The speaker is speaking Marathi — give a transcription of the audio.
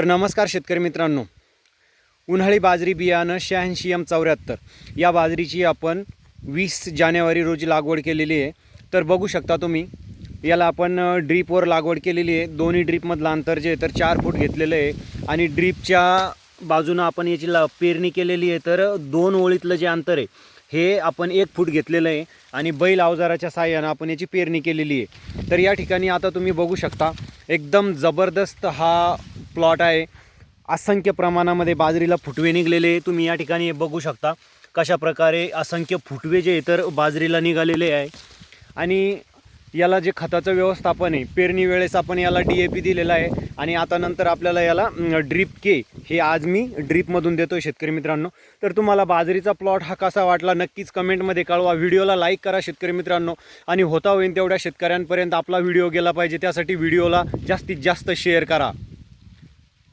तर नमस्कार शेतकरी मित्रांनो. उन्हाळी बाजरी बियाणं शहाऐंशी एम चौऱ्याहत्तर. या बाजरीची आपण वीस जानेवारी रोजी लागवड केलेली आहे. तर बघू शकता तुम्ही याला आपण ड्रीपवर लागवड केलेली आहे. दोन्ही ड्रीपमधलं अंतर जे आहे तर चार फूट घेतलेलं आहे. आणि ड्रीपच्या बाजूनं आपण याची ला पेरणी केलेली आहे. तर दोन ओळीतलं जे अंतर आहे हे आपण एक फूट घेतलेलं आहे. आणि बैल अवजाराच्या साह्यानं आपण याची पेरणी केलेली आहे. तर या ठिकाणी आता तुम्ही बघू शकता एकदम जबरदस्त हा प्लॉट आहे. असंख्य प्रमाणामध्ये बाजरीला फुटवे निघलेले तुम्ही या ठिकाणी बघू शकता कशा प्रकारे असंख्य फुटवे जे आहे तर बाजरीला निघालेले आहे. आणि याला जे खताचं व्यवस्थापन आहे पेरणी वेळेस आपण याला डी ए पी दिलेला आहे. आणि आता नंतर आपल्याला याला ड्रीप के हे आज मी ड्रीपमधून देतो आहे शेतकरी मित्रांनो. तर तुम्हाला बाजरीचा प्लॉट हा कसा वाटला नक्कीच कमेंटमध्ये कळवा. व्हिडिओला लाईक करा शेतकरी मित्रांनो. आणि होता होईल तेवढ्या शेतकऱ्यांपर्यंत आपला व्हिडिओ गेला पाहिजे. त्यासाठी व्हिडिओला जास्तीत जास्त शेअर करा.